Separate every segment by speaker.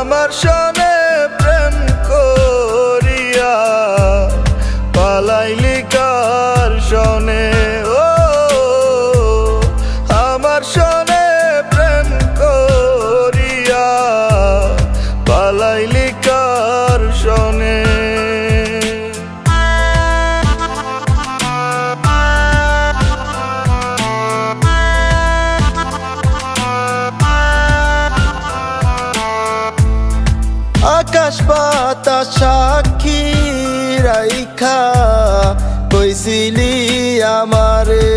Speaker 1: আমার সনে প্রেম করিয়া পালাইলি কার সনে ও আমার সনে প্রেম করিয়া পালাইলি
Speaker 2: আকাশ বাতাস সাক্ষী রাইখা কইছিলি আমারে।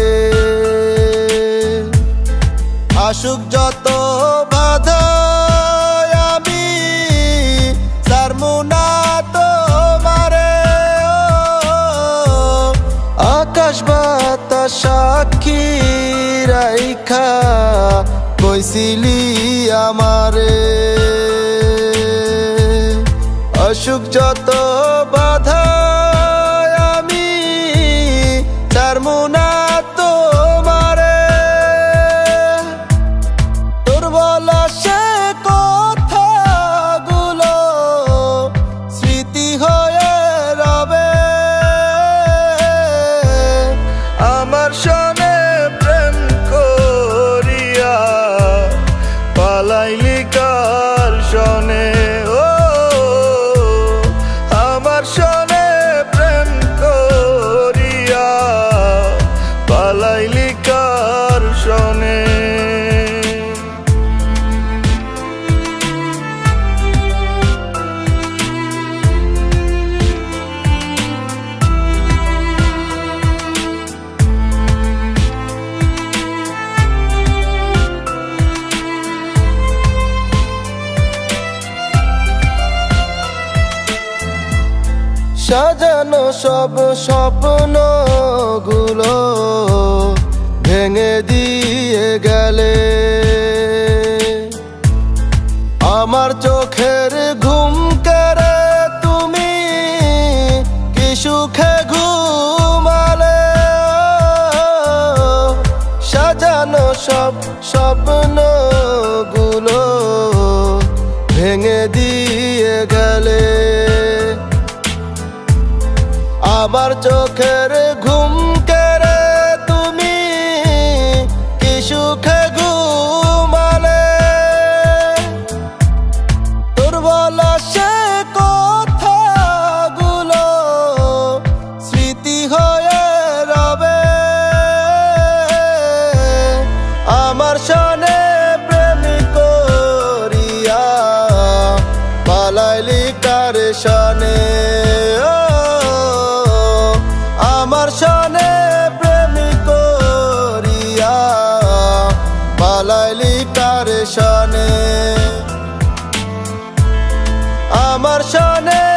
Speaker 2: আসুক যত বাধা আমি সাক্ষী রাইখা কইছিলি আমারে। অসুখ যত বাধা আমি চারমুনা তোমারে। তোর বলা সে কথাগুলো স্মৃতি হয়ে রবে।
Speaker 1: আমার
Speaker 2: সনে
Speaker 1: প্রেম
Speaker 2: করিয়া
Speaker 1: পালাইলি
Speaker 2: সাজানো সব স্বপ্নগুলো ভেঙে দিয়ে গেলে। আমার চোখের ঘুম কেড়ে তুমি কি সুখে ঘুমালে? সাজানো সব স্বপ্নগুলো ভেঙে দিয়ে গেলে। আমার চোখের ঘুম কেড়ে তুমি কি সুখে ঘুমালে? তোর বলা সে কথাগুলো স্মৃতি হয়ে রবে। আমার সনে প্রেম করিয়া পালাইলি কার সনে পালাইলি তার সনে আমার সনে